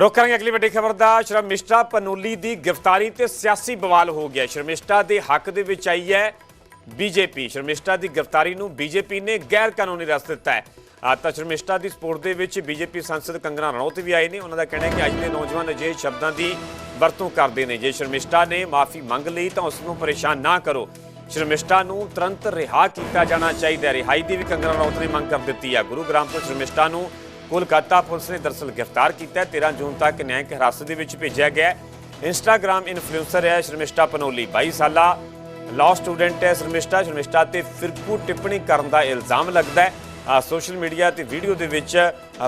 ਰੋਕਾਂਗੇ ਅਗਲੀ ਵੱਡੀ ਖਬਰ ਦਾ। ਸ਼ਰਮਿਸ਼ਟਾ ਪਨੋਲੀ ਦੀ ਗ੍ਰਿਫਤਾਰੀ ਤੇ ਸਿਆਸੀ ਬਵਾਲ ਹੋ ਗਿਆ। ਸ਼ਰਮਿਸ਼ਟਾ ਦੇ ਹੱਕ ਦੇ ਵਿੱਚ ਆਈ ਹੈ ਬੀਜੇਪੀ। ਸ਼ਰਮਿਸ਼ਟਾ ਦੀ ਗ੍ਰਿਫਤਾਰੀ ਨੂੰ ਬੀਜੇਪੀ ਨੇ ਗੈਰ ਕਾਨੂੰਨੀ ਰਸਤਾ ਦਿੱਤਾ ਹੈ। ਆ ਤਾਂ ਸ਼ਰਮਿਸ਼ਟਾ ਦੀ ਸਪੋਰਟ ਦੇ ਵਿੱਚ ਬੀਜੇਪੀ ਸੰਸਦ ਕੰਗਣਾ ਰਣੌਤ ਵੀ ਆਏ ਨੇ। ਉਹਨਾਂ ਦਾ ਕਹਿਣਾ ਹੈ ਕਿ ਅੱਜ ਦੇ ਨੌਜਵਾਨ ਅਜਿਹੇ ਸ਼ਬਦਾਂ ਦੀ ਵਰਤੋਂ ਕਰਦੇ ਨੇ। ਜੇ ਸ਼ਰਮਿਸ਼ਟਾ ਨੇ ਮਾਫੀ ਮੰਗ ਲਈ ਤਾਂ ਉਸ ਨੂੰ ਪਰੇਸ਼ਾਨ ਨਾ ਕਰੋ। ਸ਼ਰਮਿਸ਼ਟਾ ਨੂੰ ਤੁਰੰਤ ਰਿਹਾ ਕੀਤਾ ਜਾਣਾ ਚਾਹੀਦਾ ਹੈ। ਰਿਹਾਈ ਦੀ ਵੀ ਕੰਗਣਾ ਰਣੌਤ ਨੇ ਮੰਗ ਕਰ ਦਿੱਤੀ ਹੈ। ਗੁਰੂਗ੍ਰਾਮ ਤੋਂ ਸ਼ਰਮਿਸ਼ਟਾ ਨੂੰ ਕੋਲਕਾਤਾ ਪੁਲਿਸ ਨੇ ਦਰਸਲ ਗ੍ਰਿਫਤਾਰ ਕੀਤਾ ਹੈ। 13 ਜੂਨ ਤੱਕ ਨਿਆਂਇਕ ਹਿਰਾਸਤ ਦੇ ਵਿੱਚ ਭੇਜਿਆ ਗਿਆ ਹੈ। ਇੰਸਟਾਗ੍ਰam ਇਨਫਲੂਐਂਸਰ ਹੈ ਸ਼ਰਮਿਸ਼ਟਾ ਪਨੋਲੀ 22 ਸਾਲਾ। ਲਾਅ ਸਟੂਡੈਂਟ ਹੈ ਸ਼ਰਮਿਸ਼ਟਾ। ਸ਼ਰਮਿਸ਼ਟਾ ਤੇ ਫਿਰਕੂ ਟਿੱਪਣੀ ਕਰਨ ਦਾ ਇਲਜ਼ਾਮ ਲੱਗਦਾ ਹੈ। ਸੋਸ਼ਲ ਮੀਡੀਆ ਤੇ ਵੀਡੀਓ ਦੇ ਵਿੱਚ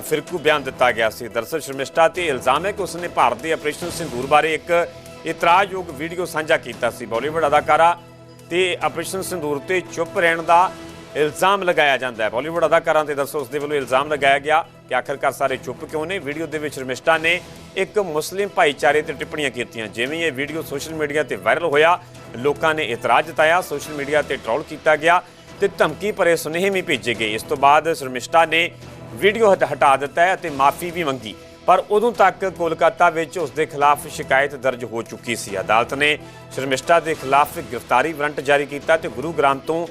ਫਿਰਕੂ ਬਿਆਨ ਦਿੱਤਾ ਗਿਆ ਸੀ। ਦਰਸਲ ਸ਼ਰਮਿਸ਼ਟਾ ਤੇ ਇਲਜ਼ਾਮ ਹੈ ਕਿ ਉਸਨੇ ਭਾਰਤ ਦੇ ਆਪਰੇਸ਼ਨ ਸਿੰਦੂਰ ਬਾਰੇ ਇੱਕ ਇਤਰਾਜ਼ਯੋਗ ਵੀਡੀਓ ਸਾਂਝਾ ਕੀਤਾ ਸੀ। ਬਾਲੀਵੁੱਡ ਅਦਾਕਾਰਾ ਤੇ ਆਪਰੇਸ਼ਨ ਸਿੰਦੂਰ ਤੇ ਚੁੱਪ ਰਹਿਣ ਦਾ ਇਲਜ਼ਾਮ ਲਗਾਇਆ ਜਾਂਦਾ ਹੈ। ਬਾਲੀਵੁੱਡ ਅਦਾਕਾਰਾਂ ਤੇ ਦਰਸਲ ਉਸ ਦੇ ਵੱਲੋਂ ਇਲਜ਼ਾਮ ਲਗਾਇਆ ਗਿਆ। ਕਿ ਆਖਰਕਾਰ ਸਾਰੇ ਚੁੱਪ ਕਿਉਂ ਨੇ? ਵੀਡੀਓ ਦੇ ਵਿੱਚ ਰਮਿਸ਼ਟਾ ਨੇ ਇੱਕ ਮੁਸਲਿਮ ਭਾਈਚਾਰੇ ਤੇ ਟਿੱਪਣੀਆਂ ਕੀਤੀਆਂ। ਜਿਵੇਂ ਇਹ ਵੀਡੀਓ ਸੋਸ਼ਲ ਮੀਡੀਆ ਤੇ ਵਾਇਰਲ ਹੋਇਆ, ਲੋਕਾਂ ਨੇ ਇਤਰਾਜ਼ ਜਤਾਇਆ, ਸੋਸ਼ਲ ਮੀਡੀਆ ਤੇ ਟ੍ਰੋਲ ਕੀਤਾ ਗਿਆ ਤੇ ਧਮਕੀ ਭਰੇ ਸੁਨੇਹੇ ਵੀ ਭੇਜੇ ਗਏ। ਇਸ ਤੋਂ ਬਾਅਦ ਸ਼ਰਮਿਸ਼ਟਾ ਨੇ ਵੀਡੀਓ ਹਟ- ਹਟਾ ਦਿੱਤਾ ਹੈ ਅਤੇ ਮਾਫੀ ਵੀ ਮੰਗੀ। ਪਰ ਉਦੋਂ ਤੱਕ ਕੋਲਕਾਤਾ ਵਿੱਚ ਉਸ ਦੇ ਖਿਲਾਫ ਸ਼ਿਕਾਇਤ ਦਰਜ ਹੋ ਚੁੱਕੀ ਸੀ। ਅਦਾਲਤ ਨੇ ਸ਼ਰਮਿਸ਼ਟਾ ਦੇ ਖਿਲਾਫ ਗ੍ਰਿਫਤਾਰੀ ਵਾਰੰਟ ਜਾਰੀ ਕੀਤਾ ਤੇ ਗੁਰੂਗ੍ਰਾਮ ਤੋਂ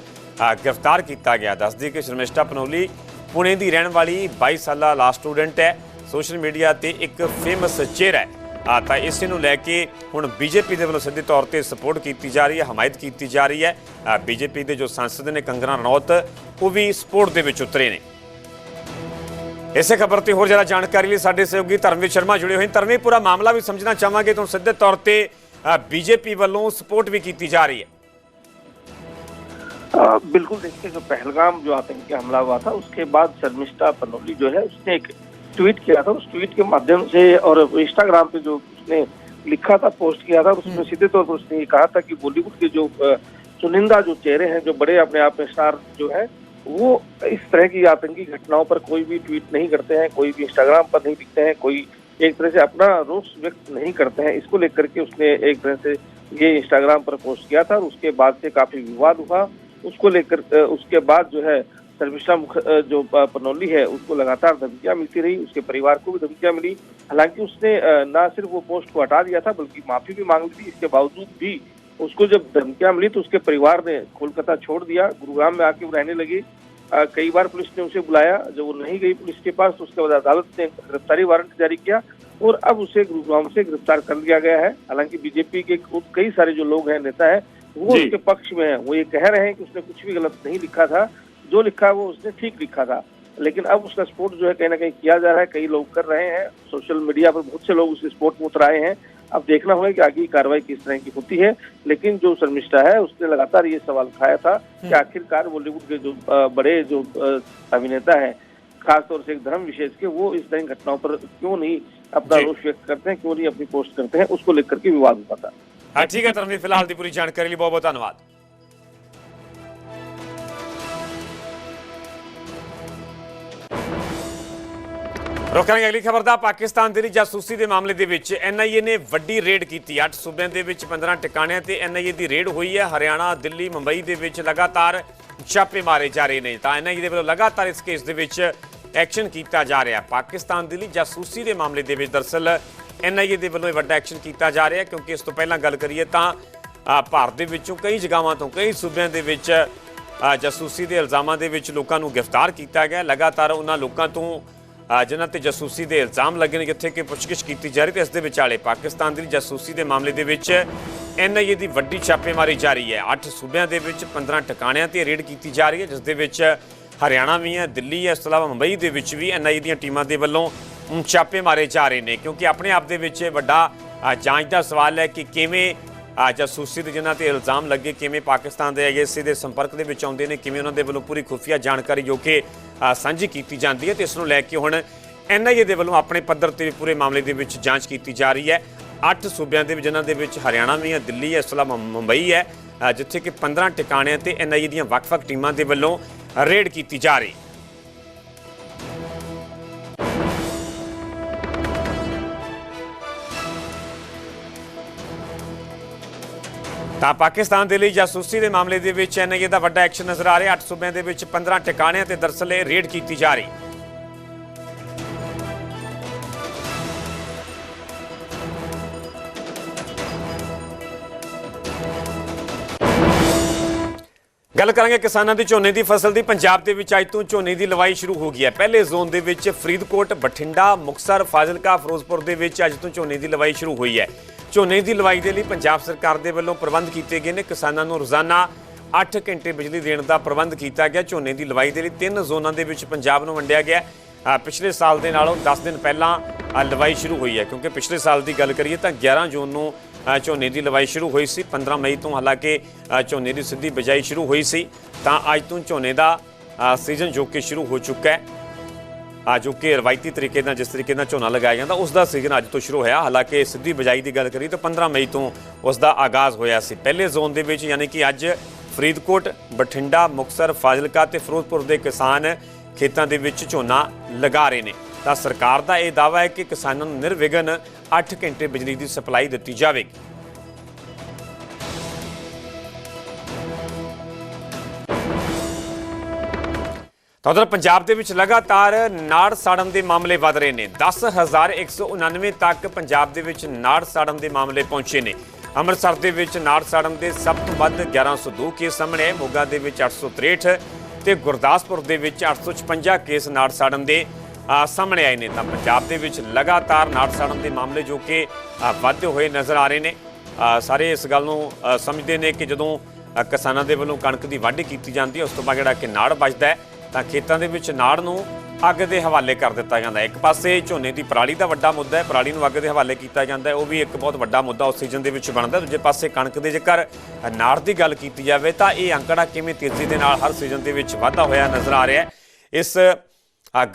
ਗ੍ਰਿਫਤਾਰ ਕੀਤਾ ਗਿਆ। ਦੱਸਦੀ ਕਿ ਸ਼ਰਮਿਸ਼ਟਾ ਪਨੋਲੀ ਪੁਣੇ ਦੀ ਰਹਿਣ ਵਾਲੀ 22 ਸਾਲਾ ਲਾ ਸਟੂਡੈਂਟ ਹੈ। ਸੋਸ਼ਲ ਮੀਡੀਆ ਤੇ ਇੱਕ ਫੇਮਸ ਚਿਹਰਾ ਹੈ। ਆ ਤਾਂ ਇਸ ਨੂੰ ਲੈ ਕੇ ਹੁਣ ਬੀਜੇਪੀ ਦੇ ਵੱਲੋਂ ਸਿੱਧੇ ਤੌਰ ਤੇ ਸਪੋਰਟ ਕੀਤੀ ਜਾ ਰਹੀ ਹੈ, ਹਮਾਇਤ ਕੀਤੀ ਜਾ ਰਹੀ ਹੈ। ਬੀਜੇਪੀ ਦੇ ਜੋ ਸੰਸਦ ਨੇ ਕੰਗਨਾ ਰਣੌਤ, ਉਹ ਵੀ ਸਪੋਰਟ ਦੇ ਵਿੱਚ ਉਤਰੇ ਨੇ। ਇਸੇ ਖਬਰ ਤੇ ਹੋਰ ਜ਼ਿਆਦਾ ਜਾਣਕਾਰੀ ਲਈ ਸਾਡੇ ਸਹਿਯੋਗੀ ਧਰਮਵੀਰ ਸ਼ਰਮਾ ਜੁੜੇ ਹੋਏ ਹਨ ਧਰਮਵੀਰ, ਪੂਰਾ ਮਾਮਲਾ ਵੀ ਸਮਝਣਾ ਚਾਹਾਂਗੇ। ਤੁਹਾਨੂੰ ਸਿੱਧੇ ਤੌਰ ਤੇ ਬੀਜੇਪੀ ਵੱਲੋਂ ਸਪੋਰਟ ਵੀ ਕੀਤੀ ਜਾ ਰਹੀ ਹੈ। आ, बिल्कुल देखिए जो पहलगाम जो आतंकी हमला हुआ था उसके बाद शर्मिष्ठा पनोली जो है उसने एक ट्वीट किया था। उस ट्वीट के माध्यम से और इंस्टाग्राम पे जो उसने लिखा था पोस्ट किया था उसमें सीधे तौर पर उसने ये कहा था कि बॉलीवुड के जो चुनिंदा जो चेहरे हैं जो बड़े अपने आप में स्टार जो है वो इस तरह की आतंकी घटनाओं पर कोई भी ट्वीट नहीं करते हैं कोई भी इंस्टाग्राम पर नहीं लिखते हैं कोई एक तरह से अपना रोष व्यक्त नहीं करते हैं। इसको लेकर के उसने एक तरह से ये इंस्टाग्राम पर पोस्ट किया था और उसके बाद से काफ़ी विवाद हुआ। उसको लेकर उसके बाद जो है मुख जो पनौली है, उसको लगातार धमकियाँ मिलती रही, उसके परिवार को भी धमकियाँ मिली। हालाँकि उसने ना सिर्फ़ वो पोस्ट को हटा दिया था, बल्कि माफ़ी भी मांग ली थी। इसके बावजूद भी उसको जब धमकियाँ मिली तो उसके परिवार ने कोलकाता छोड़ दिया, गुरुग्राम में आके रहने लगी। कई बार पुलिस ने उसे बुलाया, जब वो नहीं गई पुलिस के पास तो उसके बाद अदालत ने गिरफ्तारी वारंट जारी किया और अब उसे गुरुग्राम से गिरफ़्तार कर लिया गया है। हालाँकि बीजेपी के कई सारे जो लोग हैं, नेता है वो उसके पक्ष में है। वो ये कह रहे हैं कि उसने कुछ भी गलत नहीं लिखा था। जो लिखा वो उसने ठीक लिखा था। लेकिन अब उसका सपोर्ट जो है कहीं ना कहीं किया जा रहा है। कई लोग कर रहे हैं। सोशल मीडिया पर बहुत से लोग उसके सपोर्ट में उतर आए हैं। अब देखना होगा कि आगे की कार्रवाई किस तरह की होती है। लेकिन जो शर्मिष्ठा है उसने लगातार ये सवाल उठाया था कि आखिरकार बॉलीवुड के जो बड़े जो अभिनेता हैं खासतौर से एक धर्म विशेष के वो इस तरह की घटनाओं पर क्यों नहीं अपना रोष व्यक्त करते हैं क्यों नहीं अपनी पोस्ट करते हैं उसको लेकर के विवाद हुआ था ਹਾਂ, ਠੀਕ ਹੈ ਧਰਮਵੀਰ ਫਿਲਹਾਲ ਦੀ ਪੂਰੀ ਜਾਣਕਾਰੀ ਲਈ ਬਹੁਤ ਬਹੁਤ ਧੰਨਵਾਦ। ਰੋਕਾਂਗੇ ਅਗਲੀ ਖਬਰ ਦਾ, ਪਾਕਿਸਤਾਨ ਦੇ ਲਈ ਜਾਸੂਸੀ ਦੇ ਮਾਮਲੇ ਦੇ ਵਿੱਚ ਐਨਆਈਏ ਨੇ ਵੱਡੀ ਰੇਡ ਕੀਤੀ। 8 ਸੂਬਿਆਂ ਦੇ ਵਿੱਚ 15 ਟਿਕਾਣਿਆਂ ਤੇ ਐਨਆਈਏ ਦੀ ਰੇਡ ਹੋਈ ਹੈ। ਹਰਿਆਣਾ, ਦਿੱਲੀ, ਮੁੰਬਈ ਦੇ ਵਿੱਚ ਲਗਾਤਾਰ ਛਾਪੇ ਮਾਰੇ ਜਾ ਰਹੇ ਨੇ। ਤਾਂ ਐਨਆਈਏ ਦੇ ਵੱਲੋਂ ਲਗਾਤਾਰ ਇਸ ਕੇਸ ਦੇ ਵਿੱਚ ਐਕਸ਼ਨ ਕੀਤਾ ਜਾ ਰਿਹਾ। ਪਾਕਿਸਤਾਨ ਦੇ ਲਈ ਜਾਸੂਸੀ ਦੇ ਮਾਮਲੇ ਦੇ ਵਿੱਚ ਦਰਸਲ ਐਨਆਈਏ ਦੇ ਵੱਲੋਂ ਇਹ ਵੱਡਾ ਐਕਸ਼ਨ ਕੀਤਾ ਜਾ ਰਿਹਾ ਕਿਉਂਕਿ ਇਸ ਤੋਂ ਪਹਿਲਾਂ ਗੱਲ ਕਰੀਏ ਤਾਂ ਭਾਰਤ ਦੇ ਵਿੱਚੋਂ ਕਈ ਜਗ੍ਹਾਵਾਂ ਤੋਂ, ਕਈ ਸੂਬਿਆਂ ਦੇ ਵਿੱਚ ਜਾਸੂਸੀ ਦੇ ਇਲਜ਼ਾਮਾਂ ਦੇ ਵਿੱਚ ਲੋਕਾਂ ਨੂੰ ਗ੍ਰਿਫਤਾਰ ਕੀਤਾ ਗਿਆ ਲਗਾਤਾਰ ਉਹਨਾਂ ਲੋਕਾਂ ਤੋਂ ਜਿਨ੍ਹਾਂ ਤੇ ਜਾਸੂਸੀ ਦੇ ਇਲਜ਼ਾਮ ਲੱਗੇ ਨੇ ਜਿੱਥੇ ਕਿ ਪੁੱਛਗਿੱਛ ਕੀਤੀ ਜਾ ਰਹੀ ਤੇ ਇਸ ਦੇ ਵਿਚਾਲੇ ਪਾਕਿਸਤਾਨ ਦੀ ਜਾਸੂਸੀ ਦੇ ਮਾਮਲੇ ਦੇ ਵਿੱਚ ਐਨਆਈਏ ਦੀ ਵੱਡੀ ਛਾਪੇਮਾਰੀ ਜਾਰੀ ਹੈ। 8 ਸੂਬਿਆਂ ਦੇ ਵਿੱਚ 15 ਟਿਕਾਣਿਆਂ ਤੇ ਰੇਡ ਕੀਤੀ ਜਾ ਰਹੀ ਹੈ, ਜਿਸ ਦੇ ਵਿੱਚ ਹਰਿਆਣਾ ਵੀ ਹੈ, ਦਿੱਲੀ ਹੈ, ਇਸ ਤੋਂ ਇਲਾਵਾ ਮੁੰਬਈ ਦੇ ਵਿੱਚ ਵੀ ਐਨਆਈਏ ਦੀਆਂ ਟੀਮਾਂ ਦੇ ਵੱਲੋਂ ਛਾਪੇ ਮਾਰੇ ਜਾ ਰਹੇ ਨੇ, ਕਿਉਂਕਿ ਆਪਣੇ ਆਪ ਦੇ ਵਿੱਚ ਇਹ ਵੱਡਾ ਜਾਂਚ ਦਾ ਸਵਾਲ ਹੈ ਕਿ ਕਿਵੇਂ ਜਾਸੂਸੀ ਦੇ ਜਿਨ੍ਹਾਂ ਤੇ ਇਲਜ਼ਾਮ ਲੱਗੇ, ਕਿਵੇਂ ਪਾਕਿਸਤਾਨ ਦੇ ਆਈਐਸਸੀ ਦੇ ਸੰਪਰਕ ਦੇ ਵਿੱਚ ਆਉਂਦੇ ਨੇ, ਕਿਵੇਂ ਉਹਨਾਂ ਦੇ ਵੱਲੋਂ ਪੂਰੀ ਖੁਫੀਆ ਜਾਣਕਾਰੀ ਜੋ ਕਿ ਸਾਂਝੀ ਕੀਤੀ ਜਾਂਦੀ ਹੈ ਤੇ ਇਸ ਨੂੰ ਲੈ ਕੇ ਹੁਣ ਐਨਆਈਏ ਦੇ ਵੱਲੋਂ ਆਪਣੇ ਪੱਧਰ ਤੇ ਪੂਰੇ ਮਾਮਲੇ ਦੇ ਵਿੱਚ ਜਾਂਚ ਕੀਤੀ ਜਾ ਰਹੀ ਹੈ। ਅੱਠ ਸੂਬਿਆਂ ਦੇ ਵਿੱਚ, ਜਿਨ੍ਹਾਂ ਦੇ ਵਿੱਚ ਹਰਿਆਣਾ ਵੀ ਹੈ, ਦਿੱਲੀ ਹੈ, ਇਸ ਤੋਂ ਮੁੰਬਈ ਹੈ ਜਿੱਥੇ ਕਿ 15 ਟਿਕਾਣਿਆਂ ਤੇ ਐਨਆਈਏ ਦੀਆਂ ਵੱਖ-ਵੱਖ ਟੀਮਾਂ ਦੇ ਵੱਲੋਂ ਰੇਡ ਕੀਤੀ ਜਾ ਰਹੀ। ਤਾਂ ਪਾਕਿਸਤਾਨ ਦੇ ਲਈ ਜਾਸੂਸੀ ਦੇ ਮਾਮਲੇ ਦੇ ਵਿੱਚ ਐਨਆਈਏ ਦਾ ਵੱਡਾ ਐਕਸ਼ਨ ਨਜ਼ਰ ਆ ਰਿਹਾ। 8 ਸੂਬਿਆਂ ਦੇ ਵਿੱਚ 15 ਟਿਕਾਣਿਆਂ ਤੇ ਦਰਸਲ ਇਹ ਰੇਡ ਕੀਤੀ ਜਾ ਰਹੀ। ਗੱਲ ਕਰਾਂਗੇ ਕਿਸਾਨਾਂ ਦੀ ਝੋਨੇ ਦੀ ਫਸਲ ਦੀ। ਪੰਜਾਬ ਦੇ ਵਿੱਚ ਅੱਜ ਤੋਂ ਝੋਨੇ ਦੀ ਲਵਾਈ ਸ਼ੁਰੂ ਹੋ ਗਈ ਹੈ। ਪਹਿਲੇ ਜ਼ੋਨ ਦੇ ਵਿੱਚ ਫਰੀਦਕੋਟ, ਬਠਿੰਡਾ ਮੁਕਸਰ ਫਾਜ਼ਿਲਕਾ, ਫਿਰੋਜ਼ਪੁਰ ਦੇ ਵਿੱਚ ਅੱਜ ਤੋਂ ਝੋਨੇ ਦੀ ਲਵਾਈ ਸ਼ੁਰੂ ਹੋਈ ਹੈ। ਝੋਨੇ ਦੀ ਲਵਾਈ ਦੇ ਲਈ ਪੰਜਾਬ ਸਰਕਾਰ ਦੇ ਵੱਲੋਂ ਪ੍ਰਬੰਧ ਕੀਤੇ ਗਏ ਨੇ। ਕਿਸਾਨਾਂ ਨੂੰ ਰੋਜ਼ਾਨਾ 8 ਘੰਟੇ ਬਿਜਲੀ ਦੇਣ ਦਾ ਪ੍ਰਬੰਧ ਕੀਤਾ ਗਿਆ। ਝੋਨੇ ਦੀ ਲਵਾਈ ਦੇ ਲਈ ਤਿੰਨ ਜ਼ੋਨਾਂ ਦੇ ਵਿੱਚ ਪੰਜਾਬ ਨੂੰ ਵੰਡਿਆ ਗਿਆ। ਪਿਛਲੇ ਸਾਲ ਦੇ ਨਾਲੋਂ 10 ਦਿਨ ਪਹਿਲਾਂ ਲਵਾਈ ਸ਼ੁਰੂ ਹੋਈ ਹੈ। ਕਿਉਂਕਿ ਪਿਛਲੇ ਸਾਲ ਦੀ ਗੱਲ ਕਰੀਏ ਤਾਂ 11 ਜੂਨ ਨੂੰ ਝੋਨੇ ਦੀ ਲਵਾਈ ਸ਼ੁਰੂ ਹੋਈ ਸੀ। 15 ਮਈ ਤੋਂ ਹਾਲਾਂਕਿ ਝੋਨੇ ਦੀ ਸਿੱਧੀ ਬਿਜਾਈ ਸ਼ੁਰੂ ਹੋਈ ਸੀ। ਤਾਂ ਅੱਜ ਤੋਂ ਝੋਨੇ ਦਾ ਸੀਜ਼ਨ ਜੋ ਕਿ ਸ਼ੁਰੂ ਹੋ ਚੁੱਕਾ ਹੈ। ਜੋ ਕਿ ਰਵਾਇਤੀ ਤਰੀਕੇ ਨਾਲ, ਜਿਸ ਤਰੀਕੇ ਨਾਲ ਝੋਨਾ ਲਗਾਇਆ ਜਾਂਦਾ ਉਸ ਦਾ ਸੀਜ਼ਨ ਅੱਜ ਤੋਂ ਸ਼ੁਰੂ ਹੋਇਆ। ਹਾਲਾਂਕਿ ਸਿੱਧੀ ਬਿਜਾਈ ਦੀ ਗੱਲ ਕਰੀ ਤਾਂ 15 ਮਈ ਤੋਂ ਉਸ ਦਾ ਆਗਾਜ਼ ਹੋਇਆ ਸੀ। ਪਹਿਲੇ ਜ਼ੋਨ ਦੇ ਵਿੱਚ ਯਾਨੀ ਕਿ ਅੱਜ ਫਰੀਦਕੋਟ, ਬਠਿੰਡਾ ਮੁਕਸਰ ਫਾਜ਼ਿਲਕਾ ਤੇ ਫਿਰੋਜ਼ਪੁਰ ਦੇ ਕਿਸਾਨ ਖੇਤਾਂ ਦੇ ਵਿੱਚ ਝੋਨਾ ਲਗਾ ਰਹੇ ਨੇ। ਤਾਂ ਸਰਕਾਰ ਦਾ ਇਹ ਦਾਅਵਾ ਹੈ ਕਿ ਕਿਸਾਨਾਂ ਨੂੰ ਨਿਰਵਿਘਨ 8 ਘੰਟੇ ਬਿਜਲੀ ਦੀ ਸਪਲਾਈ ਦਿੱਤੀ ਜਾਵੇਗੀ। ਉਧਰ ਪੰਜਾਬ ਦੇ ਵਿੱਚ ਲਗਾਤਾਰ ਨਾੜ ਸਾੜਨ ਦੇ ਮਾਮਲੇ ਵਧ ਰਹੇ ਨੇ। 10199 ਤੱਕ ਪੰਜਾਬ ਦੇ ਵਿੱਚ ਨਾੜ ਸਾੜਨ ਦੇ ਮਾਮਲੇ ਪਹੁੰਚੇ ਨੇ। ਅੰਮ੍ਰਿਤਸਰ ਦੇ ਵਿੱਚ ਨਾੜ ਸਾੜਨ ਦੇ ਸਭ ਤੋਂ ਵੱਧ 1102 ਕੇਸ ਸਾਹਮਣੇ ਆਏ। ਮੋਗਾ ਦੇ ਵਿੱਚ 863 ਤੇ ਗੁਰਦਾਸਪੁਰ ਦੇ ਵਿੱਚ 856 ਕੇਸ ਨਾੜ ਸਾੜਨ ਦੇ ਸਾਹਮਣੇ ਆਏ ਨੇ। ਤਾਂ ਪੰਜਾਬ ਦੇ ਵਿੱਚ ਲਗਾਤਾਰ ਨਾੜ ਸਾੜਨ ਦੇ ਮਾਮਲੇ ਜੋ ਕਿ ਵੱਧਦੇ ਹੋਏ ਨਜ਼ਰ ਆ ਰਹੇ ਨੇ। ਸਾਰੇ ਇਸ ਗੱਲ ਨੂੰ ਸਮਝਦੇ ਨੇ ਕਿ ਜਦੋਂ ਕਿਸਾਨਾਂ ਦੇ ਵੱਲੋਂ ਕਣਕ ਦੀ ਵਾਢੀ ਕੀਤੀ ਜਾਂਦੀ ਹੈ, ਉਸ ਤੋਂ ਬਾਅਦ ਜਿਹੜਾ ਕਿ ਨਾੜ ਬਚਦਾ ਹੈ। ਤਾਂ ਖੇਤਾਂ ਦੇ ਵਿੱਚ ਨਾੜ ਨੂੰ ਅੱਗ ਦੇ ਹਵਾਲੇ ਕਰ ਦਿੱਤਾ ਜਾਂਦਾ ਹੈ। ਇੱਕ ਪਾਸੇ ਝੋਨੇ ਦੀ ਪਰਾਲੀ ਦਾ ਵੱਡਾ ਮੁੱਦਾ ਹੈ, ਪਰਾਲੀ ਨੂੰ ਅੱਗ ਦੇ ਹਵਾਲੇ ਕੀਤਾ ਜਾਂਦਾ ਹੈ। ਉਹ ਵੀ ਇੱਕ ਬਹੁਤ ਵੱਡਾ ਮੁੱਦਾ ਉਸ ਸੀਜ਼ਨ ਦੇ ਵਿੱਚ ਬਣਦਾ ਦੂਜੇ ਪਾਸੇ ਕਣਕ ਦੇ ਜੇਕਰ ਨਾੜ ਦੀ ਗੱਲ ਕੀਤੀ ਜਾਵੇ, ਤਾਂ ਇਹ ਅੰਕੜਾ ਕਿਵੇਂ ਤੇਜ਼ੀ ਦੇ ਨਾਲ ਹਰ ਸੀਜ਼ਨ ਦੇ ਵਿੱਚ ਵਾਧਾ ਹੋਇਆ ਨਜ਼ਰ ਆ ਰਿਹਾ ਹੈ। ਇਸ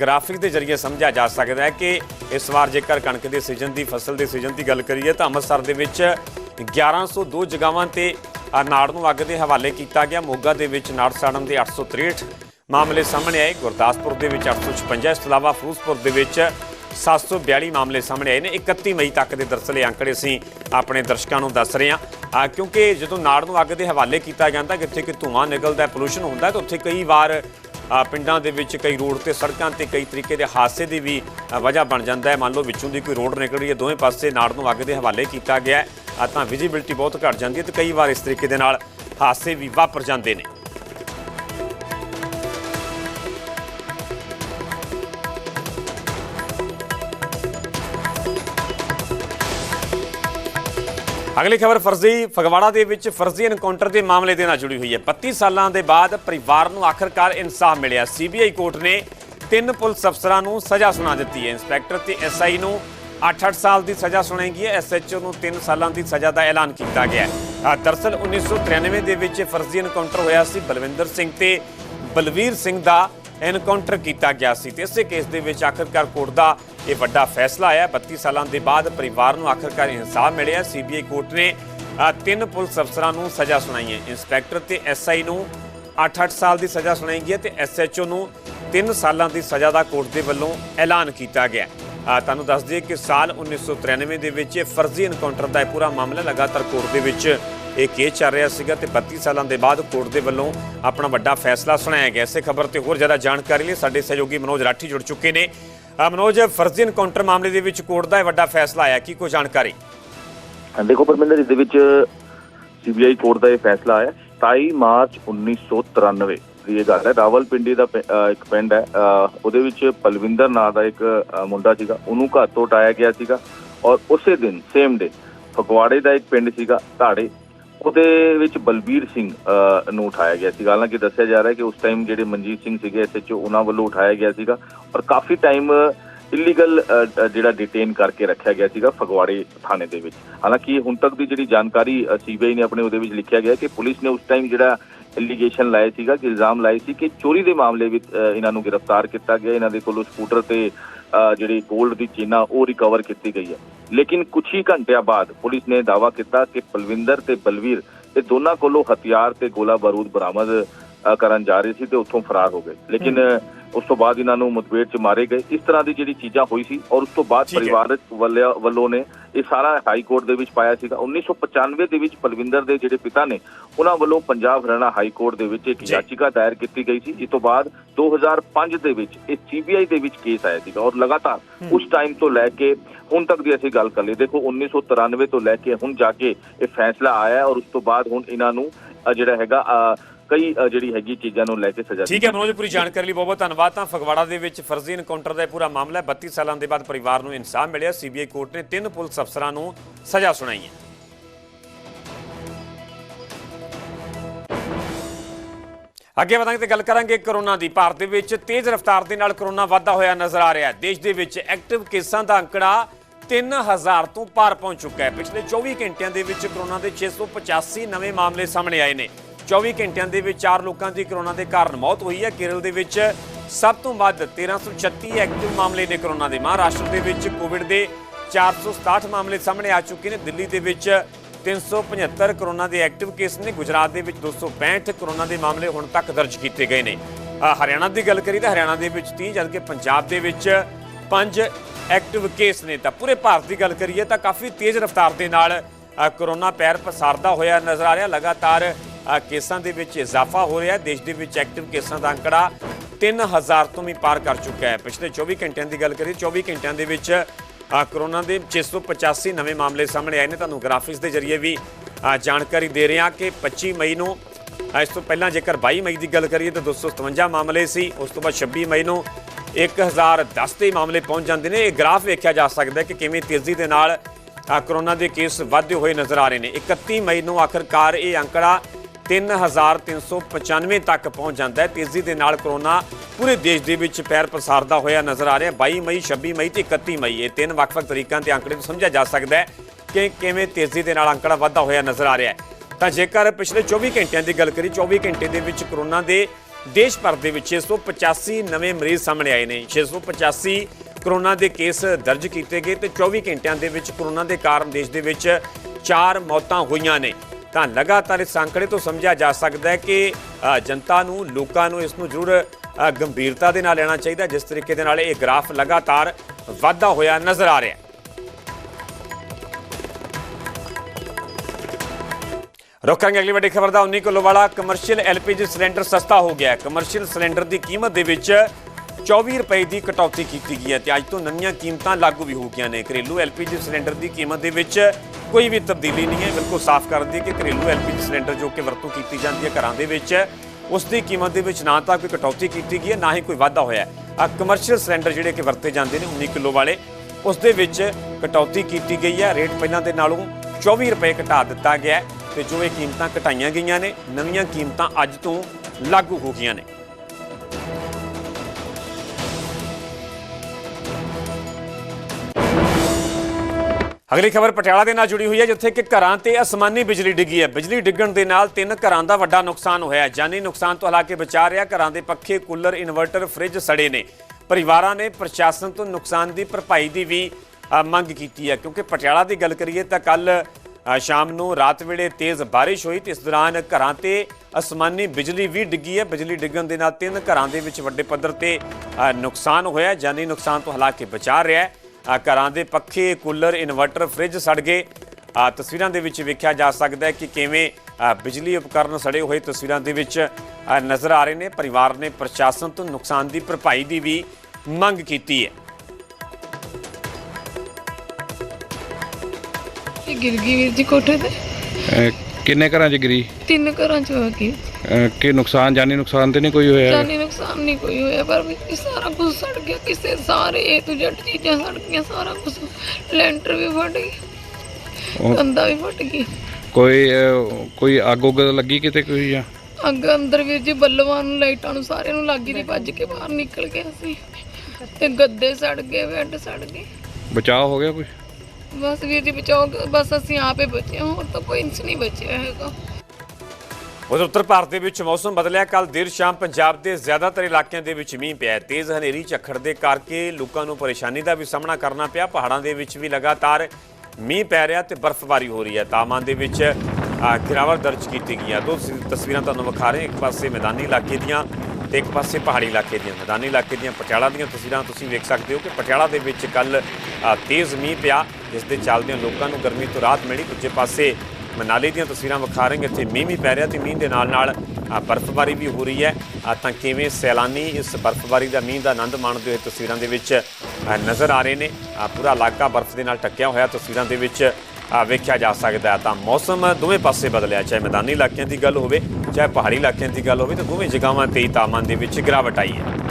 ਗ੍ਰਾਫਿਕ ਦੇ ਜ਼ਰੀਏ ਸਮਝਿਆ ਜਾ ਸਕਦਾ ਹੈ ਕਿ ਇਸ ਵਾਰ ਜੇਕਰ ਕਣਕ ਦੇ ਸੀਜ਼ਨ ਦੀ, ਫਸਲ ਦੇ ਸੀਜ਼ਨ ਦੀ ਗੱਲ ਕਰੀਏ, ਤਾਂ ਅੰਮ੍ਰਿਤਸਰ ਦੇ ਵਿੱਚ 1102 ਜਗ੍ਹਾਵਾਂ ਤੇ ਨਾੜ ਨੂੰ ਅੱਗ ਦੇ ਹਵਾਲੇ ਕੀਤਾ ਗਿਆ। ਮੋਗਾ ਦੇ ਵਿੱਚ ਨਾੜ ਸਾੜਨ ਦੇ 863 ਮਾਮਲੇ ਸਾਹਮਣੇ ਆਏ। ਗੁਰਦਾਸਪੁਰ ਦੇ ਵਿੱਚ 856 ਇਸ ਤੋਂ ਇਲਾਵਾ ਫਿਰੋਜ਼ਪੁਰ ਦੇ ਵਿੱਚ 742 ਮਾਮਲੇ ਸਾਹਮਣੇ ਆਏ ਨੇ। 31 ਮਈ ਤੱਕ ਦੇ ਦਰਸਲ ਇਹ ਅੰਕੜੇ ਅਸੀਂ ਆਪਣੇ ਦਰਸ਼ਕਾਂ ਨੂੰ ਦੱਸ ਰਹੇ ਹਾਂ। ਕਿਉਂਕਿ ਜਦੋਂ ਨਾੜ ਨੂੰ ਅੱਗ ਦੇ ਹਵਾਲੇ ਕੀਤਾ ਜਾਂਦਾ, ਜਿੱਥੇ ਕਿ ਧੂਆਂ ਨਿਕਲਦਾ ਪੋਲੂਸ਼ਨ ਹੁੰਦਾ, ਤਾਂ ਉੱਥੇ ਕਈ ਵਾਰ ਪਿੰਡਾਂ ਦੇ ਵਿੱਚ ਕਈ ਰੋਡ ਤੇ, ਸੜਕਾਂ ਤੇ ਕਈ ਤਰੀਕੇ ਦੇ ਹਾਦਸੇ ਦੀ ਵੀ ਵਜ੍ਹਾ ਬਣ ਜਾਂਦਾ ਹੈ। ਮੰਨ ਲਓ ਵਿੱਚੋਂ ਦੀ ਕੋਈ ਰੋਡ ਨਿਕਲ ਰਹੀ ਹੈ, ਦੋਵੇਂ ਪਾਸੇ ਨਾੜ ਨੂੰ ਅੱਗ ਦੇ ਹਵਾਲੇ ਕੀਤਾ ਗਿਆ ਤਾਂ ਵਿਜ਼ਿਬਿਲਟੀ ਬਹੁਤ ਘਟ ਜਾਂਦੀ ਹੈ ਤੇ ਕਈ ਵਾਰ ਇਸ ਤਰੀਕੇ ਦੇ ਨਾਲ ਹਾਦਸੇ ਵੀ ਵਾਪਰ ਜਾਂਦੇ ਨੇ। ਅਗਲੀ ਖਬਰ ਫਰਜ਼ੀ ਫਗਵਾੜਾ ਦੇ ਵਿੱਚ ਫਰਜ਼ੀ ਐਨਕਾਊਂਟਰ ਦੇ ਮਾਮਲੇ ਦੇ ਨਾਲ ਜੁੜੀ ਹੋਈ ਹੈ। 32 ਸਾਲਾਂ ਦੇ ਬਾਅਦ ਪਰਿਵਾਰ ਨੂੰ ਆਖਰਕਾਰ ਇਨਸਾਫ ਮਿਲਿਆ। ਸੀਬੀਆਈ ਕੋਰਟ ਨੇ ਤਿੰਨ ਪੁਲਿਸ ਅਫਸਰਾਂ ਨੂੰ ਸਜ਼ਾ ਸੁਣਾ ਦਿੱਤੀ ਹੈ। ਇੰਸਪੈਕਟਰ ਤੇ ਐਸਆਈ ਨੂੰ 8-8 ਸਾਲ ਦੀ ਸਜ਼ਾ ਸੁਣਾਈ ਹੈ ਐਸਐਚਓ ਨੂੰ 3 ਸਾਲਾਂ ਦੀ ਸਜ਼ਾ ਦਾ ਐਲਾਨ ਕੀਤਾ ਗਿਆ ਹੈ। ਅ, ਦਰਅਸਲ 1993 ਦੇ ਵਿੱਚ ਫਰਜ਼ੀ ਐਨਕਾਊਂਟਰ ਹੋਇਆ ਸੀ ਬਲਵਿੰਦਰ ਸਿੰਘ ਤੇ ਬਲਵੀਰ ਸਿੰਘ ਦਾ। ਐਨਕਾਊਂਟਰ ਕੀਤਾ ਗਿਆ ਸੀ ਤੇ ਇਸੇ ਕੇਸ ਦੇ ਵਿੱਚ ਆਖਰਕਾਰ ਕੋਰਟ ਦਾ ਇਹ ਵੱਡਾ ਫੈਸਲਾ ਆਇਆ। 32 ਸਾਲਾਂ ਦੇ ਬਾਅਦ ਪਰਿਵਾਰ ਨੂੰ ਆਖਰਕਾਰ ਇਨਸਾਫ ਮਿਲਿਆ। ਸੀਬੀਆਈ ਕੋਰਟ ਨੇ ਤਿੰਨ ਪੁਲਿਸ ਅਫਸਰਾਂ ਨੂੰ ਸਜ਼ਾ ਸੁਣਾਈ ਹੈ। ਇੰਸਪੈਕਟਰ ਤੇ ਐਸਆਈ ਨੂੰ 8-8 ਸਾਲ ਦੀ ਸਜ਼ਾ ਸੁਣਾਈ ਗਈ ਹੈ ਤੇ ਐਸਐਚਓ ਨੂੰ 3 ਸਾਲਾਂ ਦੀ ਸਜ਼ਾ ਦਾ ਕੋਰਟ ਦੇ ਵੱਲੋਂ ਐਲਾਨ ਕੀਤਾ ਗਿਆ। ਤੁਹਾਨੂੰ ਦੱਸ ਦਈਏ ਕਿ ਸਾਲ 1993 ਦੇ ਵਿੱਚ ਇਹ ਫਰਜ਼ੀ ਐਨਕਾਊਂਟਰ ਦਾ ਇਹ ਪੂਰਾ ਮਾਮਲਾ ਲਗਾਤਾਰ ਕੋਰਟ ਦੇ ਵਿੱਚ ਇਹ ਕੇਸ ਚੱਲ ਰਿਹਾ ਸੀਗਾ ਤੇ 32 ਸਾਲਾਂ ਦੇ ਬਾਅਦ ਕੋਰਟ ਦੇ ਵੱਲੋਂ ਆਪਣਾ ਵੱਡਾ ਫੈਸਲਾ ਸੁਣਾਇਆ ਗਿਆ। ਇਸੇ ਖਬਰ ਤੇ ਹੋਰ ਜ਼ਿਆਦਾ ਜਾਣਕਾਰੀ ਲਈ ਸਾਡੇ ਸਹਿਯੋਗੀ ਮਨੋਜ ਰਾਠੀ ਜੁੜ ਚੁੱਕੇ ਨੇ। ਮਨੋਜ, ਫਰਜ਼ੀ ਐਨਕਾਊਂਟਰ ਮਾਮਲੇ ਦੇ ਵਿੱਚ ਕੋਰਟ ਦਾ ਇਹ ਵੱਡਾ ਫੈਸਲਾ ਆਇਆ, ਕੀ ਕੋਈ ਜਾਣਕਾਰੀ? ਦੇਖੋ ਪਰਮਿੰਦਰ ਇਸ ਦੇ ਵਿੱਚ ਸੀਬੀਆਈ ਕੋਰਟ ਦਾ ਇਹ ਫੈਸਲਾ ਆਇਆ। 27 ਮਾਰਚ 1993 ਦੀ ਇਹ ਗੱਲ ਹੈ। ਰਾਵਲਪਿੰਡੀ ਦਾ ਇੱਕ ਪਿੰਡ ਹੈ। ਉਹਦੇ ਵਿੱਚ ਪਲਵਿੰਦਰ ਨਾਂ ਦਾ ਇੱਕ ਮੁੰਡਾ ਸੀਗਾ। ਉਹਨੂੰ ਘਰ ਤੋਂ ਉਟਾਇਆ ਗਿਆ ਸੀਗਾ। ਔਰ ਉਸੇ ਦਿਨ ਸੇਮ ਡੇ ਫਗਵਾੜੇ ਦਾ ਇੱਕ ਪਿੰਡ ਸੀਗਾ, ਧਾੜੇ। ਉਹਦੇ ਵਿੱਚ ਬਲਬੀਰ ਸਿੰਘ ਅਹ, ਨੂੰ ਉਠਾਇਆ ਗਿਆ ਸੀ ਹਾਲਾਂਕਿ ਦੱਸਿਆ ਜਾ ਰਿਹਾ ਹੈ ਕਿ ਉਸ ਟਾਈਮ ਜਿਹੜੇ ਮਨਜੀਤ ਸਿੰਘ ਸੀਗੇ ਐਸਐਚਓ ਉਹਨਾਂ ਵੱਲੋਂ ਉਠਾਇਆ ਗਿਆ ਸੀਗਾ ਔਰ ਕਾਫੀ ਟਾਈਮ ਇਲੀਗਲ ਜਿਹੜਾ ਡਿਟੇਨ ਕਰਕੇ ਰੱਖਿਆ ਗਿਆ ਸੀਗਾ ਫਗਵਾੜੇ ਥਾਣੇ ਦੇ ਵਿੱਚ। ਹਾਲਾਂਕਿ ਹੁਣ ਤੱਕ ਦੀ ਜਿਹੜੀ ਜਾਣਕਾਰੀ ਸੀਬੀਆਈ ਨੇ ਆਪਣੇ ਉਹਦੇ ਵਿੱਚ ਲਿਖਿਆ ਗਿਆ ਕਿ ਪੁਲਿਸ ਨੇ ਉਸ ਟਾਈਮ ਜਿਹੜਾ ਐਲੀਗੇਸ਼ਨ ਲਾਇਆ ਸੀਗਾ ਕਿ ਇਲਜ਼ਾਮ ਲਾਏ ਸੀ ਕਿ ਚੋਰੀ ਦੇ ਮਾਮਲੇ ਵਿੱਚ ਇਹਨਾਂ ਨੂੰ ਗ੍ਰਿਫਤਾਰ ਕੀਤਾ ਗਿਆ। ਇਹਨਾਂ ਦੇ ਕੋਲੋਂ ਸਕੂਟਰ ਤੇ ਜਿਹੜੀ 골ਡ ਦੀ ਚੇਨਾ ਉਹ ਰਿਕਵਰ ਕੀਤੀ ਗਈ ਹੈ। ਲੇਕਿਨ ਕੁਝ ਹੀ ਘੰਟਿਆਂ ਬਾਅਦ ਪੁਲਿਸ ਨੇ ਦਾਅਵਾ ਕੀਤਾ ਕਿ ਪਲਵਿੰਦਰ ਤੇ ਬਲਵੀਰ ਇਹ ਦੋਨਾਂ ਕੋਲੋਂ ਹਥਿਆਰ ਤੇ ਗੋਲਾ ਬਾਰੂਦ ਬਰਾਮਦ ਕਰਨ ਜਾ ਰਹੇ ਸੀ ਤੇ ਉੱਥੋਂ ਫਰਾਰ ਹੋ ਗਏ। ਲੇਕਿਨ ਉਸ ਤੋਂ ਬਾਅਦ ਇਹਨਾਂ ਨੂੰ ਮੁਠਭੇੜ 'ਚ ਮਾਰੇ ਗਏ। ਇਸ ਤਰ੍ਹਾਂ ਦੀ ਜਿਹੜੀ ਚੀਜ਼ਾਂ ਹੋਈ ਸੀ ਔਰ ਉਸ ਤੋਂ ਬਾਅਦ ਵੱਲਿਆ- ਵੱਲੋਂ ਨੇ ਇਹ ਸਾਰਾ ਹਾਈ ਕੋਰਟ ਦੇ ਵਿੱਚ ਪਾਇਆ ਸੀਗਾ। 1995 ਦੇ ਵਿੱਚ ਪਲਵਿੰਦਰ ਦੇ ਜਿਹੜੇ ਪਿਤਾ ਨੇ ਉਹਨਾਂ ਵੱਲੋਂ ਪੰਜਾਬ ਹਰਿਆਣਾ ਹਾਈ ਕੋਰਟ ਦੇ ਵਿੱਚ ਇੱਕ। ਯਾਚਿਕਾ ਦਾਇਰ ਕੀਤੀ ਗਈ ਸੀ। ਇਸ ਤੋਂ ਬਾਅਦ 2005 ਦੇ ਵਿੱਚ ਇਹ ਸੀਬੀਆਈ ਦੇ ਵਿੱਚ ਕੇਸ ਆਇਆ ਸੀਗਾ ਔਰ ਲਗਾਤਾਰ ਉਸ ਟਾਈਮ ਤੋਂ ਲੈ ਕੇ ਹੁਣ ਤੱਕ ਦੀ ਅਸੀਂ ਗੱਲ ਕਰ ਲਈ। ਦੇਖੋ 1993 ਤੋਂ ਲੈ ਕੇ ਹੁਣ ਜਾ ਕੇ ਇਹ ਫੈਸਲਾ ਆਇਆ ਔਰ ਉਸ ਤੋਂ ਬਾਅਦ ਹੁਣ ਇਹਨਾਂ ਨੂੰ ਜਿਹੜਾ ਹੈਗਾ ਕਈ ਜਿਹੜੀ ਹੈਗੀ ਚੀਜ਼ਾਂ ਨੂੰ ਲੈ ਕੇ ਸਜ਼ਾ ਠੀਕ ਹੈ ਮਨੋਜ, ਪੂਰੀ ਜਾਣਕਾਰੀ ਲਈ ਬਹੁਤ ਬਹੁਤ ਧੰਨਵਾਦ। ਤਾਂ ਫਗਵਾੜਾ ਦੇ ਵਿੱਚ ਫਰਜ਼ੀ ਇਨਕਾਊਂਟਰ ਦਾ ਇਹ ਪੂਰਾ ਮਾਮਲਾ ਹੈ। 32 ਸਾਲਾਂ ਦੇ ਬਾਅਦ ਪਰਿਵਾਰ ਨੂੰ ਇਨਸਾਫ ਮਿਲਿਆ। ਸੀਬੀਆਈ ਕੋਰਟ ਨੇ ਤਿੰਨ ਪੁਲਿਸ ਅਫਸਰਾਂ ਨੂੰ ਸਜ਼ਾ ਸੁਣਾਈ ਹੈ। ਅੱਗੇ ਵਧਾਂਗੇ ਤੇ ਗੱਲ ਕਰਾਂਗੇ ਕਰੋਨਾ ਦੀ। ਭਾਰਤ ਦੇ ਵਿੱਚ ਤੇਜ਼ ਰਫ਼ਤਾਰ ਦੇ ਨਾਲ ਕਰੋਨਾ ਵਾਧਾ ਹੋਇਆ ਨਜ਼ਰ ਆ ਰਿਹਾ ਹੈ। ਦੇਸ਼ ਦੇ ਵਿੱਚ ਐਕਟਿਵ ਕੇਸਾਂ ਦਾ ਅੰਕੜਾ 3000 ਤੋਂ ਪਾਰ ਪਹੁੰਚ ਚੁੱਕਾ ਹੈ। ਪਿਛਲੇ 24 ਘੰਟਿਆਂ ਦੇ ਵਿੱਚ ਕਰੋਨਾ ਦੇ 685 ਨਵੇਂ ਮਾਮਲੇ ਸਾਹਮਣੇ ਆਏ ਨੇ। 24 ਘੰਟਿਆਂ ਦੇ ਵਿੱਚ ਚਾਰ ਲੋਕਾਂ ਦੀ ਕਰੋਨਾ ਦੇ ਕਾਰਨ ਮੌਤ ਹੋਈ ਹੈ। ਕੇਰਲ ਦੇ ਵਿੱਚ ਸਭ ਤੋਂ ਵੱਧ 1336 ਐਕਟਿਵ ਮਾਮਲੇ ਨੇ ਕਰੋਨਾ ਦੇ ਮਹਾਰਾਸ਼ਟਰ ਦੇ ਵਿੱਚ ਕੋਵਿਡ ਦੇ 467 ਮਾਮਲੇ ਸਾਹਮਣੇ ਆ ਚੁੱਕੇ ਨੇ। ਦਿੱਲੀ ਦੇ ਵਿੱਚ 375 ਕਰੋਨਾ ਦੇ ਐਕਟਿਵ ਕੇਸ ਨੇ। ਗੁਜਰਾਤ ਦੇ ਵਿੱਚ 265 ਕਰੋਨਾ ਦੇ ਮਾਮਲੇ ਹੁਣ ਤੱਕ ਦਰਜ ਕੀਤੇ ਗਏ ਨੇ। ਹਰਿਆਣਾ ਦੀ ਗੱਲ ਕਰੀ ਤਾਂ ਹਰਿਆਣਾ ਦੇ ਵਿੱਚ 30 ਜਦਕਿ ਪੰਜਾਬ ਦੇ ਵਿੱਚ 5 ਐਕਟਿਵ ਕੇਸ ਨੇ। ਤਾਂ ਪੂਰੇ ਭਾਰਤ ਦੀ ਗੱਲ ਕਰੀਏ ਤਾਂ ਕਾਫੀ ਤੇਜ਼ ਰਫ਼ਤਾਰ ਦੇ ਨਾਲ ਕਰੋਨਾ ਪੈਰ ਪਸਾਰਦਾ ਹੋਇਆ ਨਜ਼ਰ ਆ ਰਿਹਾ। ਲਗਾਤਾਰ ਕੇਸਾਂ ਦੇ ਵਿੱਚ ਇਜ਼ਾਫਾ ਹੋ ਰਿਹਾ ਹੈ। ਦੇਸ਼ ਦੇ ਵਿੱਚ ਐਕਟਿਵ ਕੇਸਾਂ ਦਾ ਅੰਕੜਾ 3000 ਤੋਂ ਵੀ ਪਾਰ ਕਰ ਚੁੱਕਾ ਹੈ। ਪਿਛਲੇ 24 ਘੰਟਿਆਂ ਦੀ ਗੱਲ ਕਰੀਏ 24 ਘੰਟਿਆਂ ਦੇ ਵਿੱਚ ਕਰੋਨਾ ਦੇ 685 ਨਵੇਂ ਮਾਮਲੇ ਸਾਹਮਣੇ ਆਏ ਨੇ। ਤੁਹਾਨੂੰ ਗ੍ਰਾਫਿਕਸ ਦੇ ਜ਼ਰੀਏ ਵੀ ਜਾਣਕਾਰੀ ਦੇ ਰਹੇ ਹਾਂ ਕਿ 25 ਮਈ ਨੂੰ ਇਸ ਤੋਂ ਪਹਿਲਾਂ ਜੇਕਰ 22 ਮਈ ਦੀ ਗੱਲ ਕਰੀਏ ਤਾਂ 257 ਮਾਮਲੇ ਸੀ, ਉਸ ਤੋਂ ਬਾਅਦ 26 ਮਈ ਨੂੰ 1010 ਦੇ ਮਾਮਲੇ ਪਹੁੰਚ ਜਾਂਦੇ ਨੇ। ਇਹ ਗ੍ਰਾਫ ਵੇਖਿਆ ਜਾ ਸਕਦਾ ਹੈ ਕਿ ਕਿਵੇਂ ਤੇਜ਼ੀ ਦੇ ਨਾਲ ਕਰੋਨਾ ਦੇ ਕੇਸ ਵਧਦੇ ਹੋਏ ਨਜ਼ਰ ਆ ਰਹੇ ਨੇ। 31 ਮਈ ਨੂੰ ਆਖਰਕਾਰ ਇਹ ਅੰਕੜਾ 3395 ਤੱਕ ਪਹੁੰਚ ਜਾਂਦਾ ਹੈ। ਤੇਜ਼ੀ ਦੇ ਨਾਲ ਕਰੋਨਾ ਪੂਰੇ ਦੇਸ਼ ਦੇ ਵਿੱਚ ਪੈਰ ਪਸਾਰਦਾ ਹੋਇਆ ਨਜ਼ਰ ਆ ਰਿਹਾ 22 ਮਈ 26 ਮਈ ਤੇ 31 ਮਈ ਇਹ ਤਿੰਨ ਵੱਖ-ਵੱਖ ਤਰੀਕਾਂ ਤੇ ਅੰਕੜੇ ਨੂੰ ਸਮਝਿਆ ਜਾ ਸਕਦਾ ਹੈ ਕਿ ਕਿਵੇਂ ਤੇਜ਼ੀ ਦੇ ਨਾਲ ਅੰਕੜਾ ਵਧਦਾ ਹੋਇਆ ਨਜ਼ਰ ਆ ਰਿਹਾ ਹੈ। ਤਾਂ ਜੇਕਰ ਪਿਛਲੇ 24 ਘੰਟਿਆਂ ਦੀ ਗੱਲ ਕਰੀ 24 ਘੰਟੇ ਦੇ ਵਿੱਚ ਕਰੋਨਾ ਦੇ ਦੇਸ਼ ਭਰ ਦੇ ਵਿੱਚ 685 ਨਵੇਂ ਮਰੀਜ਼ ਸਾਹਮਣੇ ਆਏ ਨੇ। 685 ਕਰੋਨਾ ਦੇ ਕੇਸ ਦਰਜ ਕੀਤੇ ਗਏ ਤੇ 24 ਘੰਟਿਆਂ ਦੇ ਵਿੱਚ ਕਰੋਨਾ ਦੇ ਕਾਰਨ ਦੇਸ਼ ਦੇ ਵਿੱਚ 4 ਮੌਤਾਂ ਹੋਈਆਂ ਨੇ। ਤਾਂ ਲਗਾਤਾਰ ਇਸ ਅੰਕੜੇ ਤੋਂ ਸਮਝਿਆ ਜਾ ਸਕਦਾ ਹੈ ਕਿ ਜਨਤਾ ਨੂੰ, ਲੋਕਾਂ ਨੂੰ ਇਸ ਨੂੰ ਜ਼ਰੂਰ ਗੰਭੀਰਤਾ ਦੇ ਨਾਲ ਲੈਣਾ ਚਾਹੀਦਾ ਜਿਸ ਤਰੀਕੇ ਦੇ ਨਾਲ ਇਹ ਗ੍ਰਾਫ ਲਗਾਤਾਰ ਵਾਧਾ ਹੋਇਆ ਨਜ਼ਰ ਆ ਰਿਹਾ ਹੈ। ਰੋਕਾਂਗੇ ਅਗਲੀ ਵੱਡੀ ਖਬਰ ਦਾ 19 ਕਿਲੋ ਵਾਲਾ ਕਮਰਸ਼ੀਅਲ ਐਲਪੀਜੀ ਸਿਲੰਡਰ ਸਸਤਾ ਹੋ ਗਿਆ ਹੈ। ਕਮਰਸ਼ੀਅਲ ਸਿਲੰਡਰ ਦੀ ਕੀਮਤ ਦੇ ਵਿੱਚ 24 ਰੁਪਏ ਦੀ ਕਟੌਤੀ ਕੀਤੀ ਗਈ ਹੈ ਤੇ ਅੱਜ ਤੋਂ ਨਵੀਆਂ ਕੀਮਤਾਂ ਲਾਗੂ ਵੀ ਹੋ ਗਈਆਂ ਨੇ। ਘਰੇਲੂ ਐਲਪੀਜੀ ਸਿਲੰਡਰ ਦੀ ਕੀਮਤ ਦੇ ਵਿੱਚ ਕੋਈ ਵੀ ਤਬਦੀਲੀ ਨਹੀਂ ਹੈ। ਬਿਲਕੁਲ ਸਾਫ਼ ਕਰ ਦਈਏ ਕਿ ਘਰੇਲੂ ਐਲਪੀਜੀ ਸਿਲੰਡਰ ਜੋ ਕਿ ਵਰਤੋਂ ਕੀਤੀ ਜਾਂਦੀ ਹੈ ਘਰਾਂ ਦੇ ਵਿੱਚ, ਉਸ ਦੀ ਕੀਮਤ ਦੇ ਵਿੱਚ ਨਾ ਤਾਂ ਕੋਈ ਕਟੌਤੀ ਕੀਤੀ ਗਈ ਹੈ, ਨਾ ਹੀ ਕੋਈ ਵਾਧਾ ਹੋਇਆ ਆ ਕਮਰਸ਼ੀਅਲ ਸਿਲੰਡਰ ਜਿਹੜੇ ਕਿ ਵਰਤੇ ਜਾਂਦੇ ਨੇ 19 ਕਿਲੋ ਵਾਲੇ, ਉਸ ਦੇ ਵਿੱਚ ਕਟੌਤੀ ਕੀਤੀ ਗਈ ਹੈ। ਰੇਟ ਪਹਿਲਾਂ ਦੇ ਨਾਲੋਂ 24 ਰੁਪਏ ਘਟਾ ਦਿੱਤਾ ਗਿਆ ਹੈ ਤੇ ਜੋ ਇਹ ਕੀਮਤਾਂ ਘਟਾਈਆਂ ਗਈਆਂ ਨੇ, ਨਵੀਆਂ ਕੀਮਤਾਂ ਅੱਜ ਤੋਂ ਲਾਗੂ ਹੋ ਗਈਆਂ ਨੇ। ਅਗਲੀ ਖਬਰ ਪਟਿਆਲਾ ਦੇ ਨਾਲ ਜੁੜੀ ਹੋਈ ਹੈ, ਜਿੱਥੇ ਕਿ ਘਰਾਂ ਤੇ ਅਸਮਾਨੀ ਬਿਜਲੀ ਡਿੱਗੀ ਹੈ। ਬਿਜਲੀ ਡਿੱਗਣ ਦੇ ਨਾਲ ਤਿੰਨ ਘਰਾਂ ਦਾ ਵੱਡਾ ਨੁਕਸਾਨ ਹੋਇਆ ਹੈ। ਜਾਨੀ ਨੁਕਸਾਨ ਤੋਂ ਹਾਲਾਂਕਿ ਬਚਾ ਰਿਹਾ, ਘਰਾਂ ਦੇ ਪੱਖੇ, ਕੂਲਰ, ਇਨਵਰਟਰ, ਫ੍ਰਿਜ ਸੜੇ ਨੇ। ਪਰਿਵਾਰਾਂ ਨੇ ਪ੍ਰਸ਼ਾਸਨ ਤੋਂ ਨੁਕਸਾਨ ਦੀ ਭਰਪਾਈ ਦੀ ਵੀ ਮੰਗ ਕੀਤੀ ਹੈ। ਕਿਉਂਕਿ ਪਟਿਆਲਾ ਦੀ ਗੱਲ ਕਰੀਏ ਤਾਂ ਕੱਲ ਸ਼ਾਮ ਨੂੰ ਰਾਤ ਵੇਲੇ ਤੇਜ਼ ਬਾਰਿਸ਼ ਹੋਈ, ਤੇ ਇਸ ਦੌਰਾਨ ਘਰਾਂ ਤੇ ਅਸਮਾਨੀ ਬਿਜਲੀ ਵੀ ਡਿੱਗੀ ਹੈ। ਬਿਜਲੀ ਡਿੱਗਣ ਦੇ ਨਾਲ ਤਿੰਨ ਘਰਾਂ ਦੇ ਵਿੱਚ ਵੱਡੇ ਪੱਧਰ ਤੇ ਨੁਕਸਾਨ ਹੋਇਆ ਜਾਨੀ ਨੁਕਸਾਨ ਤੋਂ ਹਾਲਾਂਕਿ ਬਚਾ ਰਿਹਾ ਹੈ। ਘਰਾਂ ਦੇ ਪੱਖੇ ਕੂਲਰ ਇਨਵਰਟਰ ਫ੍ਰਿਜ ਸੜ ਗਏ। ਤਸਵੀਰਾਂ ਦੇ ਵਿੱਚ ਵੇਖਿਆ ਜਾ ਸਕਦਾ ਹੈ ਕਿ ਕਿਵੇਂ ਬਿਜਲੀ ਉਪਕਰਨ ਸੜੇ ਹੋਏ ਤਸਵੀਰਾਂ ਦੇ ਵਿੱਚ ਨਜ਼ਰ ਆ ਰਹੇ ਨੇ। ਪਰਿਵਾਰ ਨੇ ਪ੍ਰਸ਼ਾਸਨ ਤੋਂ ਨੁਕਸਾਨ ਦੀ ਭਰਪਾਈ ਦੀ ਵੀ ਮੰਗ ਕੀਤੀ ਹੈ। ਇਹ ਗਿਰ ਗਈ ਵੀਰ ਜੀ ਕੋਠੇ ਤੇ? ਕਿੰਨੇ ਘਰਾਂ 'ਚ ਗਿਰੀ? ਤਿੰਨ ਘਰਾਂ ਚ ਹੋ ਗਈ। ਅਹ ਕਿ ਨੁਕਸਾਨ ਜਾਨੀ ਨੁਕਸਾਨ ਤੇ ਨਹੀਂ ਕੋਈ ਹੋਇਆ? ਜਾਨੀ ਨੁਕਸਾਨ ਨਹੀਂ ਕੋਈ ਹੋਇਆ ਪਰ ਵੀ ਸਾਰਾ ਕੁਝ ਸੜ ਗਿਆ ਕਿਸੇ ਸਾਰੇ ਏ ਤੋਂ ਜੱਟ ਚੀਜ਼ਾਂ ਸੜ ਗਈਆਂ ਸਾਰਾ ਕੁਝ ਲੈਂਟਰ ਵੀ ਫਟ ਗਈ ਉਹ- ਕੰਧਾਂ ਵੀ ਫਟ ਗਈ ਕੋਈ ਅਹ, ਕੋਈ ਅੱਗ ਉੱਗ ਲੱਗੀ ਕਿਤੇ ਕੋਈ ਆ ਅੱਗ ਅੰਦਰ ਵੀਰ ਜੀ ਬੱਲਵਾਂ ਨੂੰ ਲਾਈਟਾਂ ਨੂੰ ਸਾਰਿਆਂ ਨੂੰ ਲੱਗੀ ਦੀ ਭੱਜ ਕੇ ਬਾਹਰ ਨਿਕਲ ਗਿਆ ਸੀ। ਤੇ ਗੱਦੇ ਸੜ ਗਏ ਬੈੱਡ ਸੜ ਗਏ। ਬਚਾਅ ਹੋ ਗਿਆ ਕੋਈ? ਬਸ ਵੀਰ ਜੀ ਬਚਾਓ ਬਸ ਅਸੀਂ ਆਪੇ ਬਚੇ ਹਾਂ, ਹੋਰ ਤਾਂ ਕੋਈ ਇੰਚ ਨਹੀਂ ਬਚਿਆ ਹੈਗਾ। ਉਧਰ ਉੱਤਰ ਭਾਰਤ ਦੇ ਵਿੱਚ ਮੌਸਮ ਬਦਲਿਆ। ਕੱਲ ਦੇਰ ਸ਼ਾਮ ਪੰਜਾਬ ਦੇ ਜ਼ਿਆਦਾਤਰ ਇਲਾਕਿਆਂ ਦੇ ਵਿੱਚ ਮੀਂਹ ਪਿਆ। ਤੇਜ਼ ਹਨੇਰੀ ਝੱਖੜ ਦੇ ਕਰਕੇ ਲੋਕਾਂ ਨੂੰ ਪਰੇਸ਼ਾਨੀ ਦਾ ਵੀ ਸਾਹਮਣਾ ਕਰਨਾ ਪਿਆ। ਪਹਾੜਾਂ ਦੇ ਵਿੱਚ ਵੀ ਲਗਾਤਾਰ ਮੀਂਹ ਪੈ ਰਿਹਾ ਤੇ ਬਰਫ਼ਬਾਰੀ ਹੋ ਰਹੀ ਹੈ। ਤਾਪਮਾਨ ਦੇ ਵਿੱਚ ਗਿਰਾਵਟ ਦਰਜ ਕੀਤੀ ਗਈ ਹੈ। ਦੋ ਤਸਵੀਰਾਂ ਤੁਹਾਨੂੰ ਵਿਖਾ ਰਹੇ ਇੱਕ ਪਾਸੇ ਮੈਦਾਨੀ ਇਲਾਕੇ ਦੀਆਂ ਤੇ ਇੱਕ ਪਾਸੇ ਪਹਾੜੀ ਇਲਾਕੇ ਦੀਆਂ, ਮੈਦਾਨੀ ਇਲਾਕੇ ਦੀਆਂ ਪਟਿਆਲਾ ਦੀਆਂ ਤਸਵੀਰਾਂ ਤੁਸੀਂ ਵੇਖ ਸਕਦੇ ਹੋ ਕਿ ਪਟਿਆਲਾ ਦੇ ਵਿੱਚ ਕੱਲ ਤੇਜ਼ ਮੀਂਹ ਪਿਆ, ਜਿਸ ਦੇ ਚੱਲਦਿਆਂ ਲੋਕਾਂ ਨੂੰ ਗਰਮੀ ਤੋਂ ਰਾਹਤ ਮਿਲੀ। ਦੂਜੇ ਪਾਸੇ ਮਨਾਲੀ ਦੀਆਂ ਤਸਵੀਰਾਂ ਵਿਖਾ ਰਹੇ ਹਾਂ, ਇੱਥੇ ਮੀਂਹ ਵੀ ਪੈ ਰਿਹਾ ਤੇ ਮੀਂਹ ਦੇ ਨਾਲ ਨਾਲ ਬਰਫ਼ਬਾਰੀ ਵੀ ਹੋ ਰਹੀ ਹੈ। ਤਾਂ ਕਿਵੇਂ ਸੈਲਾਨੀ ਇਸ ਬਰਫ਼ਬਾਰੀ ਦਾ, ਮੀਂਹ ਦਾ ਆਨੰਦ ਮਾਣਦੇ ਹੋਏ ਤਸਵੀਰਾਂ ਦੇ ਵਿੱਚ ਨਜ਼ਰ ਆ ਰਹੇ ਨੇ। ਪੂਰਾ ਇਲਾਕਾ ਬਰਫ਼ ਦੇ ਨਾਲ ਢੱਕਿਆ ਹੋਇਆ ਤਸਵੀਰਾਂ ਦੇ ਵਿੱਚ ਵੇਖਿਆ ਜਾ ਸਕਦਾ ਤਾਂ ਮੌਸਮ ਦੋਵੇਂ ਪਾਸੇ ਬਦਲਿਆ ਚਾਹੇ ਮੈਦਾਨੀ ਇਲਾਕਿਆਂ ਦੀ ਗੱਲ ਹੋਵੇ, ਚਾਹੇ ਪਹਾੜੀ ਇਲਾਕਿਆਂ ਦੀ ਗੱਲ ਹੋਵੇ, ਤਾਂ ਦੋਵੇਂ ਜਗ੍ਹਾਵਾਂ ਤੇ ਹੀ ਤਾਪਮਾਨ ਦੇ ਵਿੱਚ ਗਿਰਾਵਟ ਆਈ ਹੈ।